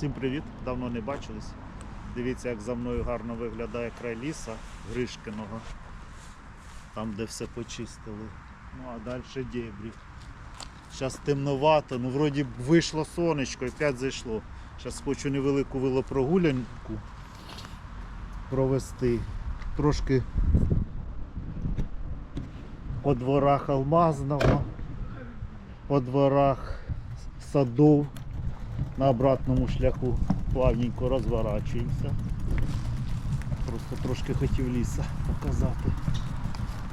Всім привіт! Давно не бачились. Дивіться, як за мною гарно виглядає край ліса Гришкиного. Там, де все почистили. Ну а далі дебрі. Зараз темновато, ну вроді вийшло сонечко і опять зайшло. Зараз хочу невелику велопрогулянку провести. Трошки по дворах Алмазного, по дворах садов на обратному шляху плавненько розворачуємося. Просто трошки хотів ліса показати.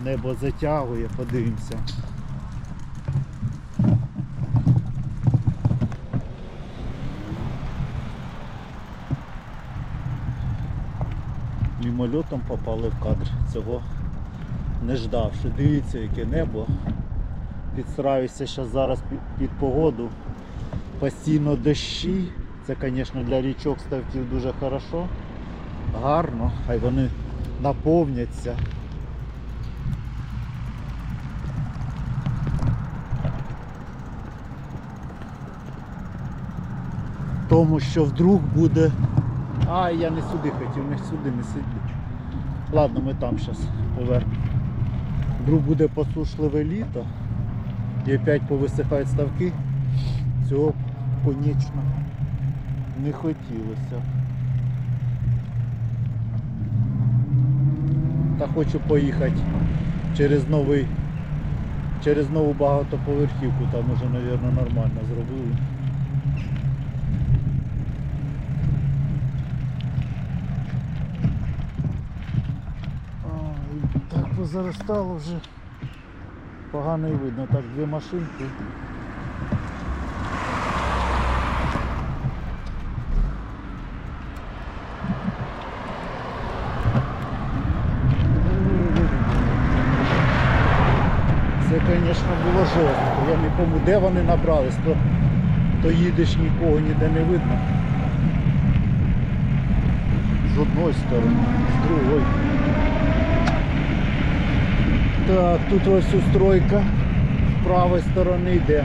Небо затягує, подивимося. Мімольотом попали в кадр. Цього не ждавши. Дивіться, яке небо. Підстраюся зараз під погоду постійно дощі. Це, звісно, для річок ставків дуже хорошо, гарно, хай вони наповняться. Тому що вдруг буде... А, я не сюди хотів, не сюди, не сюди. Ладно, ми там зараз повернемо. Вдруг буде посушливе літо і опять повисихають ставки. Цього конечно не хотілося. Та хочу поїхати через новий, через нову багатоповерхівку, там уже, мабуть, нормально зробили. Позаростало вже погано і видно. Так, дві машинки. Це, звісно, було. Я пам'ятаю, де вони набрались, то, то їдеш нікого ніде не видно. З одної сторони, з другої. Так, тут ось устройка з правої сторони йде.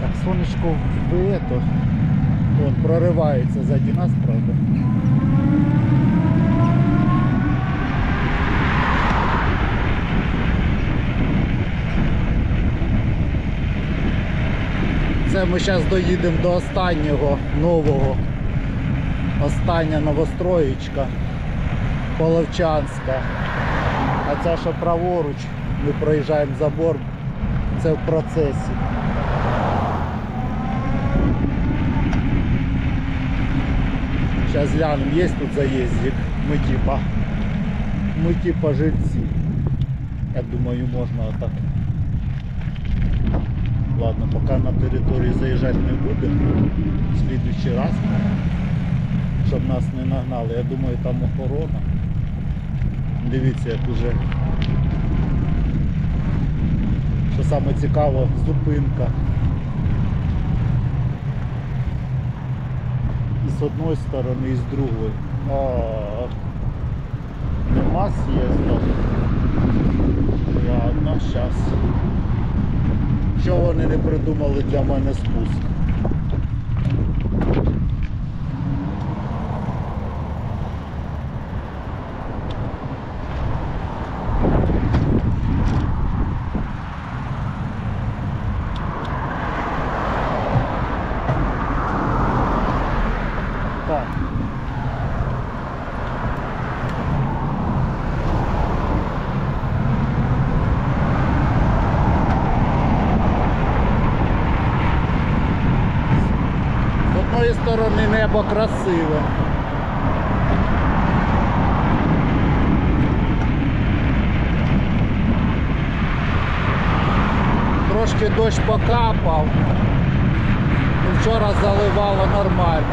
Так, сонечко в это. Вон проривається ззаді нас, правда. Це ми зараз доїдемо до останнього нового. Остання новостроєчка Половчанська. А ця що праворуч, ми проїжджаємо забор, це в процесі. Зараз глянемо, є тут заїздик. Ми типа. Ми типа жильці. Я думаю, можна отак. Ладно, поки на територію заїжджати не будемо. В слідуючий раз. Щоб нас не нагнали. Я думаю, там охорона. Дивіться, як уже. Що саме цікаво, зупинка. І з одної сторони, і з другої. А, нема з'їзду. Ладно, зараз. Що вони не придумали для мене спуск? Так. З одної сторони небо красиве. Трошки дощ покапав. Вчора заливало нормально.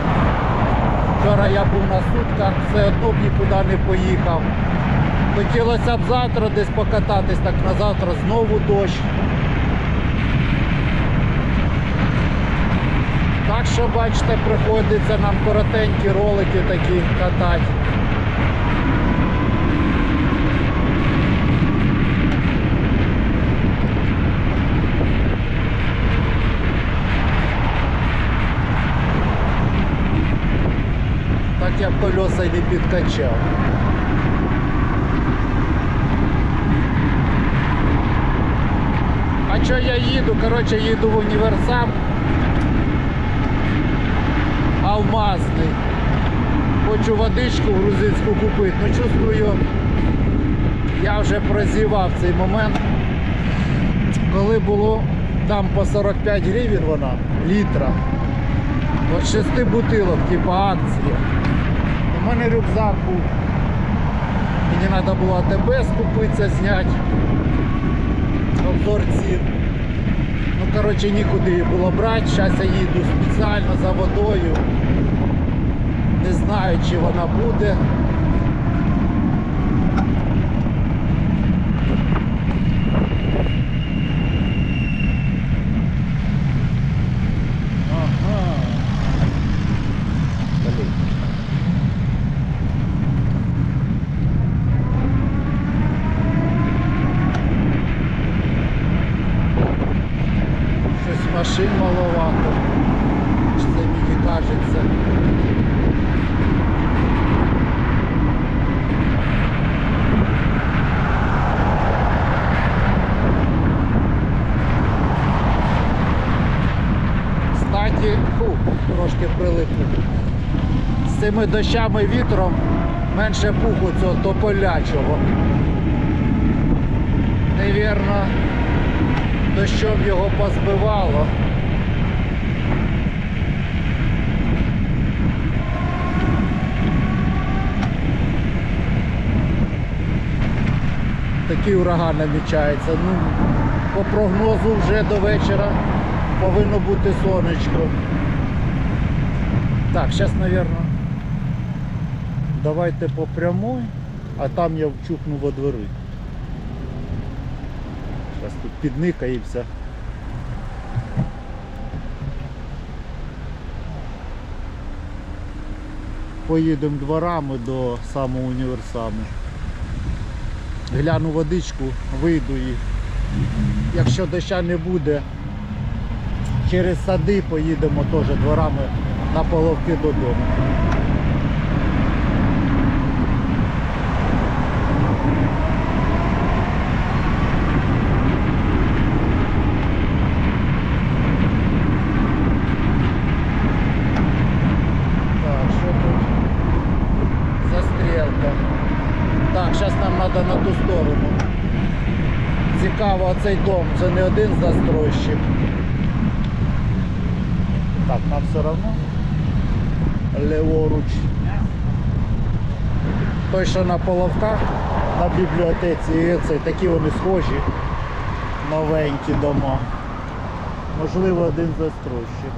Вчора я був на сутках, все одно б нікуди не поїхав. Хотілося б завтра десь покататись, так на завтра знову дощ. Так що, бачите, приходиться нам коротенькі ролики такі катати. Так я б колеса не підкачав. А що я їду? Коротше, їду в універсам. Алмазний. Хочу водичку грузинську купити. Ну чувствую, я вже прозівав цей момент. Коли було там по 45 гривень вона, літра. От шести бутилок, типа акція. У мене рюкзак був. Мені треба було АТБ скупитися, зняти. Обзор цін. Ну, коротше, нікуди її було брати. Зараз я їду спеціально за водою. Не знаю, чи вона буде. Ага. Блін. Щось машин маловато. Чи Це мені кажеться. Кстати, фу, трошки прилипнув. З цими дощами вітром менше пуху цього тополячого. Невірно, дощом його позбивало. Такий ураган намічається. Ну, по прогнозу вже до вечора повинно бути сонечко. Так, зараз, мабуть, давайте по прямой, а там я вчухну во двори. Зараз тут підникаємося. Поїдемо дворами до самого універсаму. Гляну водичку, вийду і якщо доща не буде, через сади поїдемо теж дворами на половки додому. Так. Зараз нам треба на ту сторону. Цікаво, цей дом, це не один застройщик. Так, нам все одно. Леворуч. Той, що на половках, на бібліотеці, і цей, такі вони схожі. Новенькі дома. Можливо, один застройщик.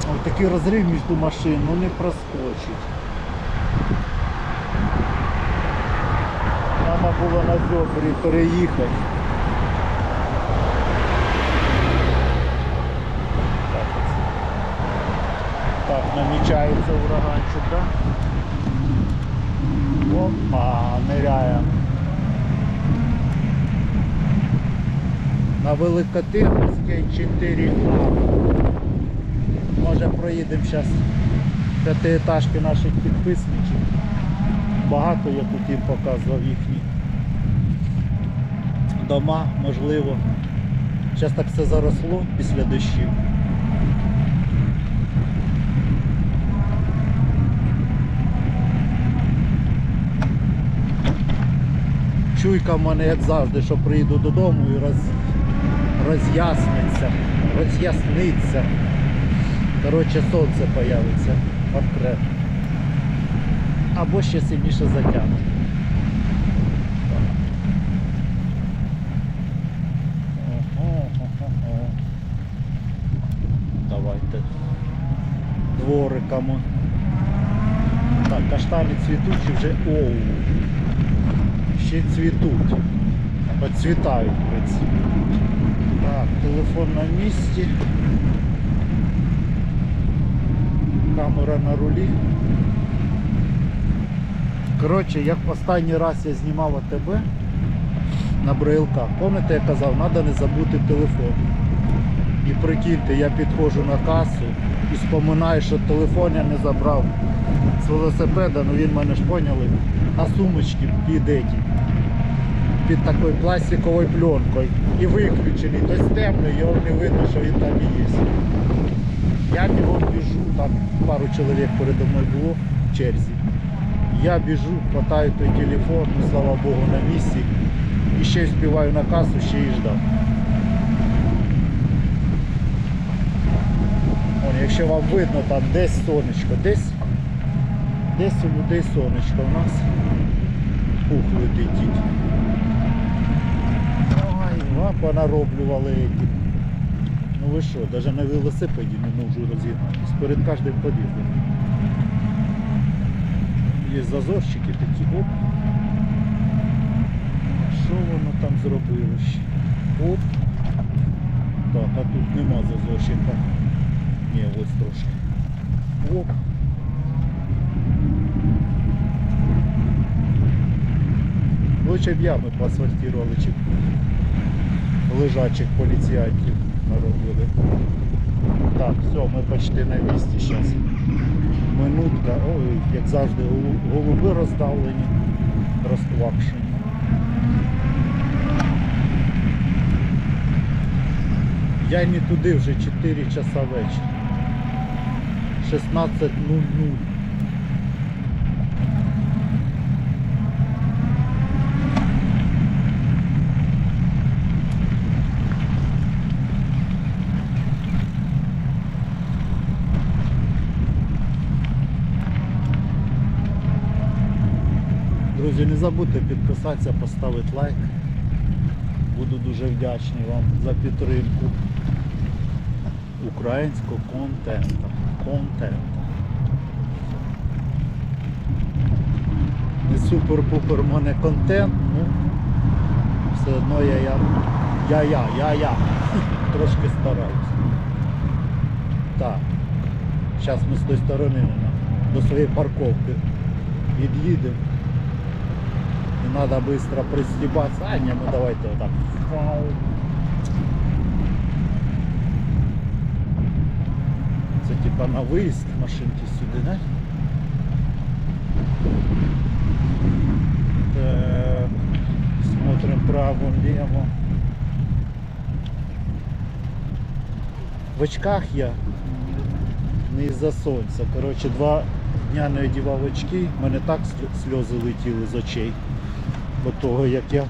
Ось такий розрив між машин, ну не проскочить. Треба було на зобрі переїхати. Так, оце. так, намічається ураганчик, да? Опа, ниряє. На Великотирській 4 Може проїдемо зараз п'ятиэтажки наших підписників. Багато я тут їм показував їхні дома, можливо. Зараз так все заросло після дощів. Чуйка в мене, як завжди, що приїду додому і роз... роз'ясниться, роз'ясниться. Коротше, сонце появиться окремо. Або ще сильніше затягне. Давайте двориками. Так, каштани цвітучі вже оу. Ще цвітуть. Оцвітають. в. Так, телефон на місці. Камера на рулі. Коротше, як останній раз я знімав АТБ на брайлках, пам'ятаєте, я казав, треба не забути телефон. І прикиньте, я підходжу на касу і споминаю, що телефон я не забрав з велосипеда, ну він мене ж поняли, на сумочки під еті, під такою пластиковою пленкою. І виключений, тобто темний, його не видно, що він там і є. Я бігом біжу, там пару чоловік передо мною було в черзі. Я біжу, хватаю той телефон, ну слава Богу, на місці. І ще співаю на касу, ще й ждав. Якщо вам видно, там десь сонечко, десь, десь у людей сонечко у нас пух летить. Ой, понароблювали эти. Ну ви що, навіть на велосипеді не можу розігнатися перед кожним під'їздом. Є зазорчики такі, оп. Що воно там зробило ще? Оп. Так, а тут нема зазорчика. Ні, ось трошки. Оп. Лучше б ями поасфальтували, чи лежачих поліціянтів наробили. Так, все, ми почти на місці зараз. Минутка, ой, як завжди, голуби роздавлені, розквакшені. Я не туди вже 4 часа вечора. 16.00. Друзі, не забудьте підписатися, поставити лайк. Буду дуже вдячний вам за підтримку українського контенту. Контенту. Не супер-пупер в мене контент, ну все одно я я. Я я, я я. Трошки стараюсь. Так. Зараз ми з тої сторони до своєї парковки від'їдемо. Надо быстро пристебаться. А, не, ну давайте вот так. Це типа на виїзд машинки сюди, да? Так. Смотрим право, лево. В очках я не із-за сонця. Коротше, два дня не одягав очки, в мене так сльози летіли з очей. Бо того, як я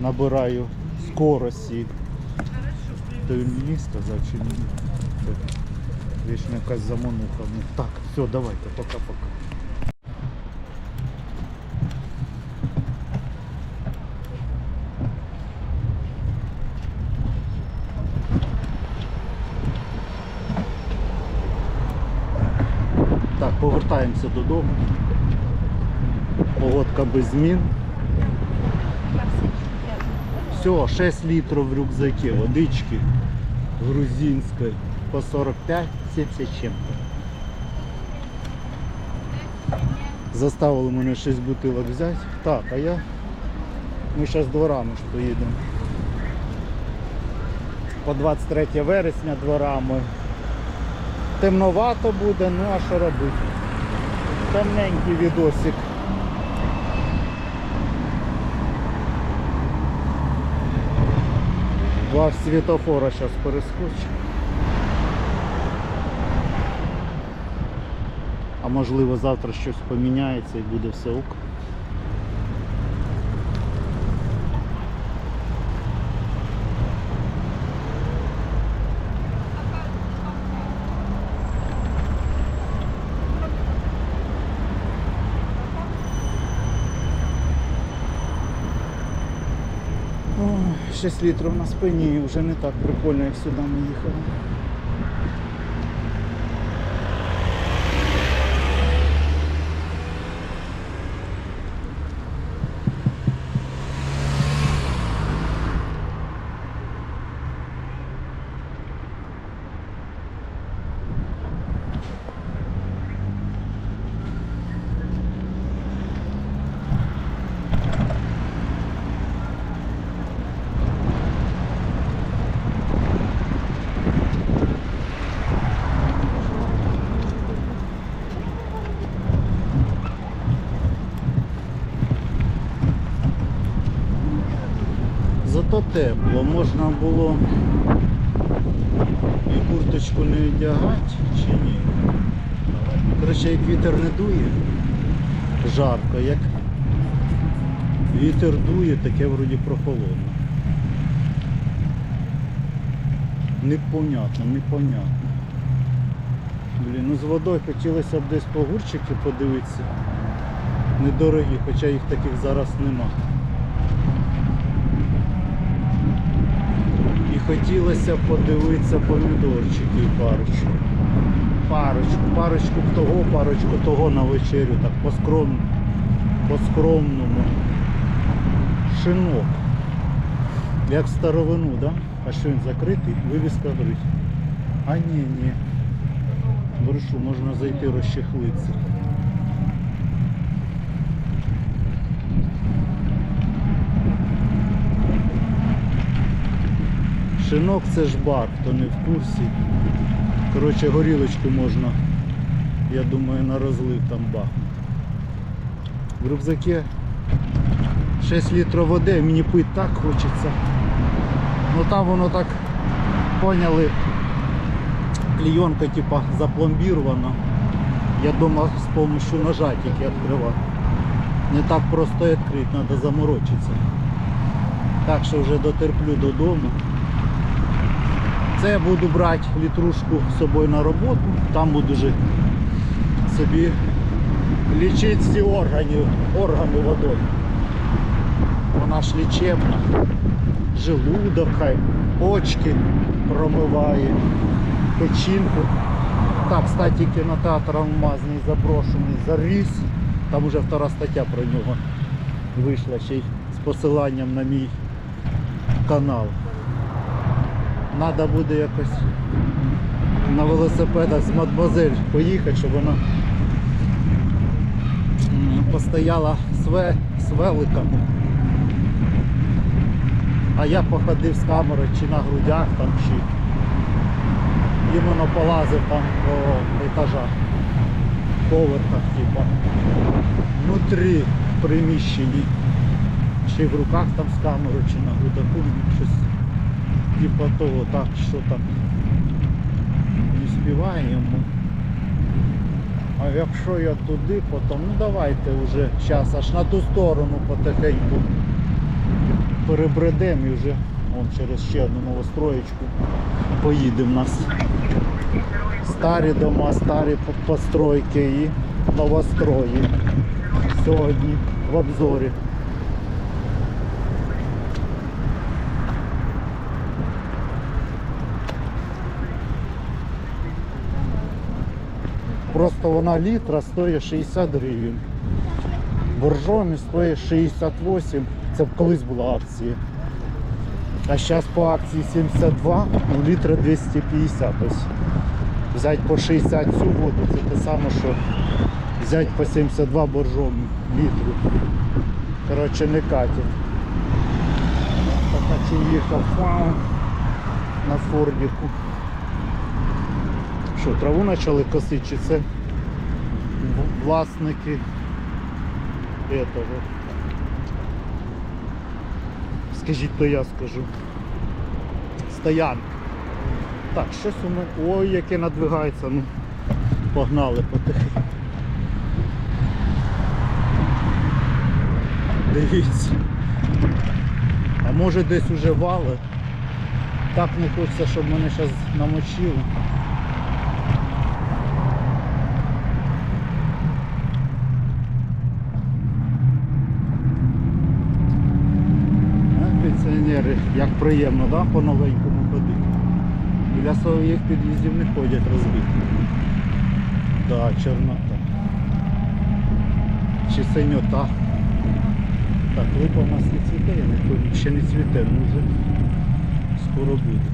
набираю скорості. То він мені сказав чи мені? Вічно якась замануха. Ну, Так, все, давайте, пока-пока. Так, повертаємося додому. Погодка без змін. Все, 6 літрів в рюкзаке водички грузинської по 45 70 чим-то. Заставили мене 6 бутилок взяти. Так, а я. Ми зараз дворами ж поїдемо. По 23 вересня дворами. Темновато буде, ну а що робити? Темненький відосик. Два світофора зараз перескочу. А можливо завтра щось поміняється і буде все ок. Ой, 6 літрів на спині і вже не так прикольно, як сюди ми їхали. Тепло. Можна було і курточку не одягати чи ні. Коротше, як вітер не дує, жарко, як вітер дує, таке вроді прохолодно. Непонятно, непонятно. Блін, ну з водою хотілося б десь погурчики подивитися. Недорогі, хоча їх таких зараз нема. Хотілося подивитися помідорчиків парочку. Парочку, парочку того, парочку того на вечерю, так по-скромному. По-скромному. Шинок. Як в старовину, да? А що він закритий? Вивіска горить. А ні, ні. Брешу, можна зайти розчехлитися. Шинок це ж бар, хто не в курсі. Коротше, горілочку можна, я думаю, на розлив там бахнути. В рюкзакі 6 літрів води, мені пити так хочеться. Ну там воно так поняли, клейонка типа запломбирована. Я думав з допомогою ножа тільки відкривати. Не так просто відкрити, треба заморочитися. Так що вже дотерплю додому. Це буду брати літрушку з собою на роботу, там буду вже собі лічити всі органи, органи водою. Вона ж лічебна. Желудок хай, почки промиває, печінку. Так, кстати, кінотеатр Алмазний заброшений заріс. Там уже втора стаття про нього вийшла ще й з посиланням на мій канал. Надо буде якось на велосипедах з мадмозель поїхати, щоб вона постояла све, з великами. А я походив з камерою чи на грудях там, чи іменно полазив там по етажах, поверхах, типа. Внутрі приміщені. Чи в руках там з камерою, чи на грудаку, типа того, так там не співаємо. А якщо я туди, потім, ну давайте вже зараз аж на ту сторону потихеньку перебредемо і вже вон через ще одну новостроєчку поїдемо у нас. Старі дома, старі постройки і новострої. Сьогодні в обзорі. Просто вона літра стоїть 60 гривень. Боржомі стоїть 68. Це колись була акція. А зараз по акції 72, ну літра 250. Тобто взяти по 60 цю воду, це те саме, що взяти по 72 боржомі літру. Коротше, не. Так чи їхав на фордіку. Що, траву почали косити, чи це власники этого? Скажіть, то я скажу. Стоянка. Так, щось у мене. Ой, яке надвигається, ну. Погнали потихеньку. Дивіться. А може десь уже вали. Так не хочеться, щоб мене зараз намочило. А, Пенсіонери, як приємно, да, по новенькому ходити. Біля своїх під'їздів не ходять розбиті. Да, чорнота. Чи синьота. Так, липа у нас не цвіте, я не. Ще не цвіте, ну вже скоро буде.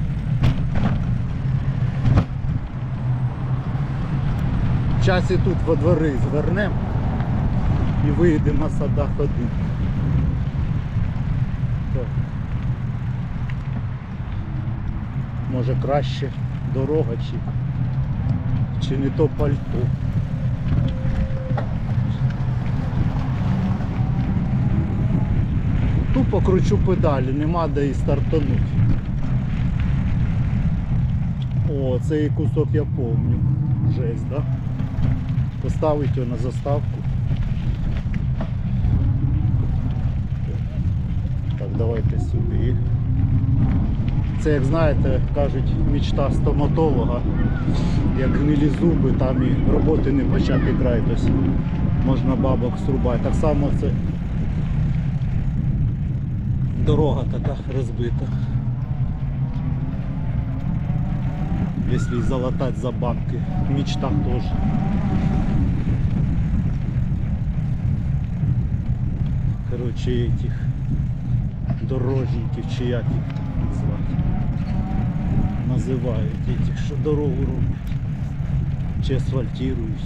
В часі тут во двори звернемо і виїдемо на садах один. Може краще дорога чи, чи не то пальто. Тупо покручу педалі, нема де і стартануть. О, цей кусок я помню. Жесть, да? Поставить його на заставку. Так, давайте сюди. Це, як знаєте, кажуть, мічта стоматолога. Як гнилі зуби, там і роботи не почати край, тобто можна бабок срубати. Так само це дорога така розбита. Если и залатать за бабки. Мечта тоже. Короче, этих дорожників чи як їх звати. Називають этих, що дорогу роблять. Чи асфальтірують.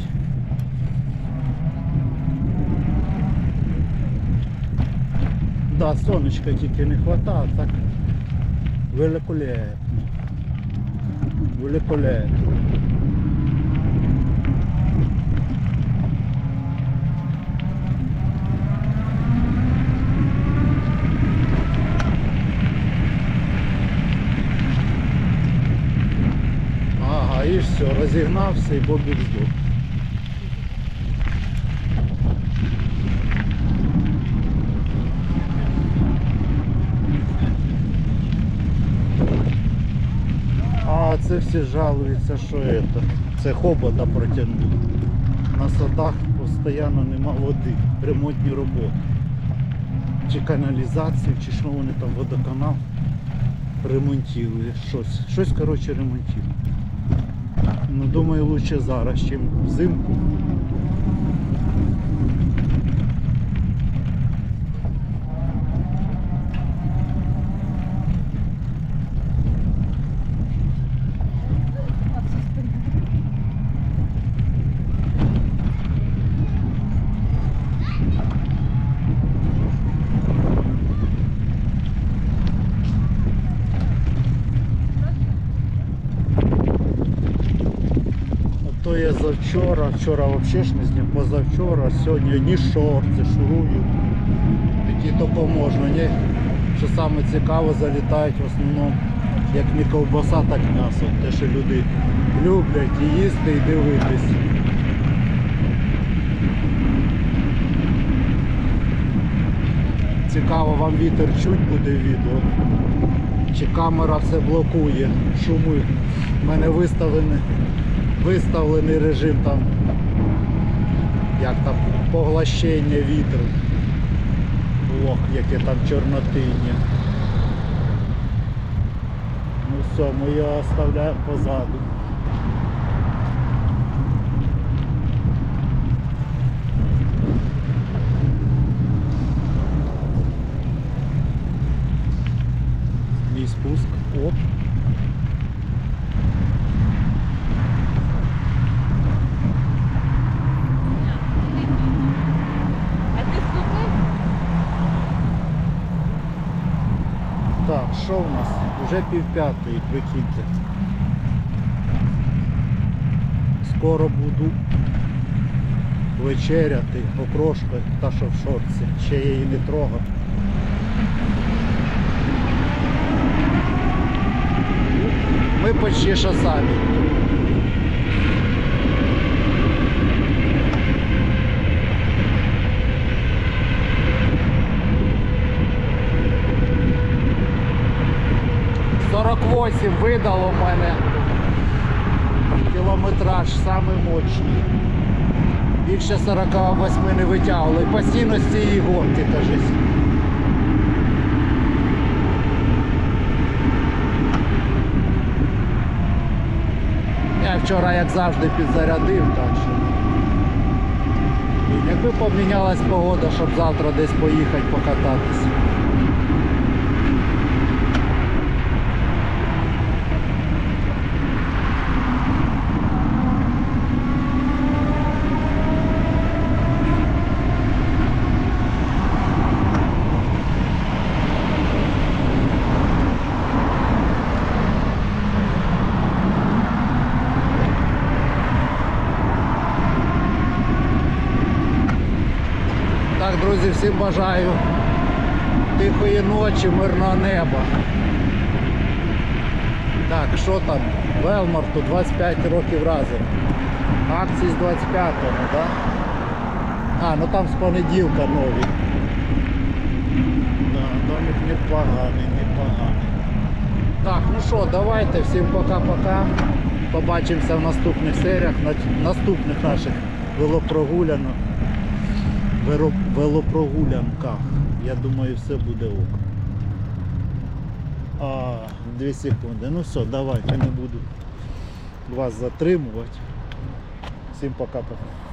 Да, сонечка тільки не вистачає, так великолепно. Великолепно. Ага, і все, розігнався і бобік здох. А це всі жалуються, що це, це хобота протягнули. На садах постійно нема води, ремонтні роботи. Чи каналізацію, чи що вони там водоканал ремонтують щось. Щось коротше ремонтують. Ну думаю лучше зараз, ніж взимку. А завчора, вчора взагалі ж не зняв, позавчора, сьогодні ні шорти, шурую. Які то поможно. Ні. Що саме цікаве, залітають в основному як не ковбаса, так м'ясо. Те, що люди люблять і їсти, і дивитись. Цікаво, вам вітер чуть буде відео. Чи камера все блокує, шуми. У мене виставлений, виставлений режим там, як там, поглощення вітру. Ох, яке там чорнотиння. Ну все, ми його оставляємо позаду. Мій спуск. Оп. А ти слухай? Так, що в нас? Уже пів п'ятої, прикиньте. Скоро буду вечеряти окрошкою, та що в шорці. Ще я її не трогав. Ми почти що самі. Сорок видало мене кілометраж самий мощний. Більше 48 не витягували. Постійно з цієї гонки кажись. Я вчора, як завжди, підзарядив, так що. Якби помінялась погода, щоб завтра десь поїхати покататися. Так, друзі, всім бажаю Тихої ночі, мирного неба. Так, що там? Велмарту 25 років разом. Акції з 25-го, так? А, ну там з понеділка нові. Да, домик непоганий, непоганий. Так, ну що, давайте, всім пока-пока. Побачимося в наступних серіях, на наступних наших велопрогулянок. Велопрогулянках. Я думаю, все буде ок. А, дві секунди. Ну все, давайте, не буду вас затримувати. Всім пока-пока.